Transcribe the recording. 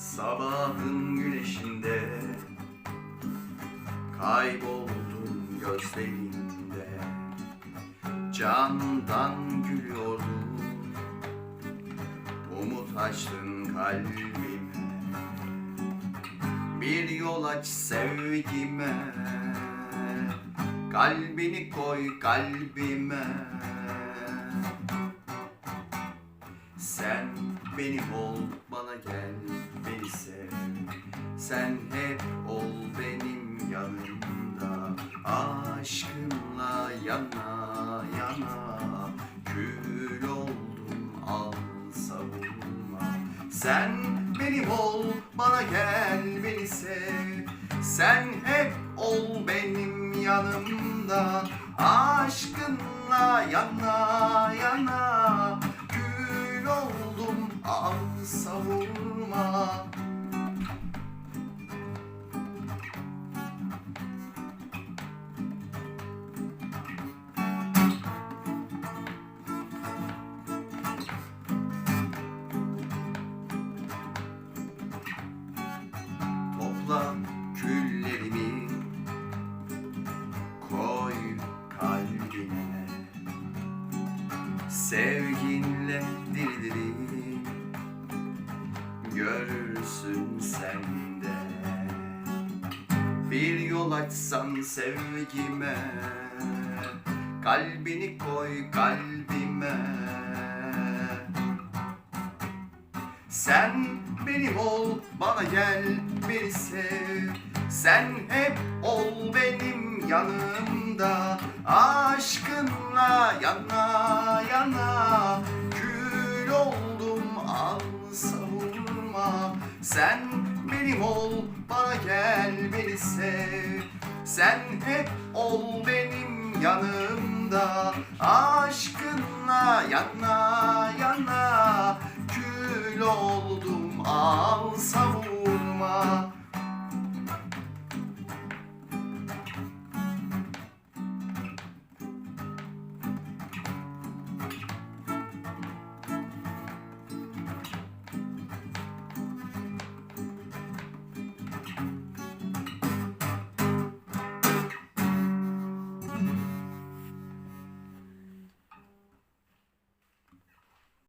Sabahın güneşinde Kayboldun gözlerinde. Candan gülüyordun Umut açtın kalbime. Bir yol aç sevgime Kalbini koy kalbime Sen benim ol bana gel beni sev. Sen hep ol benim yanımda Aşkınla yana yana. Kül oldum al savunma. Sen benim ol bana gel beni sev. Sen hep ol benim yanımda Aşkınla yana yana savurma. Topla küllerimi Koy kalbine. Sevginle diri diri Görürsün sen de Bir yol açsan sevgime Kalbini koy kalbime sen benim ol, bana gel, beni sev. Sen hep ol benim yanımda. Aşkınla yana yana Sen benim ol, bana gel, beni sev. Sen hep ol benim yanımda. Aşkınla yana yana kül oldum al savurma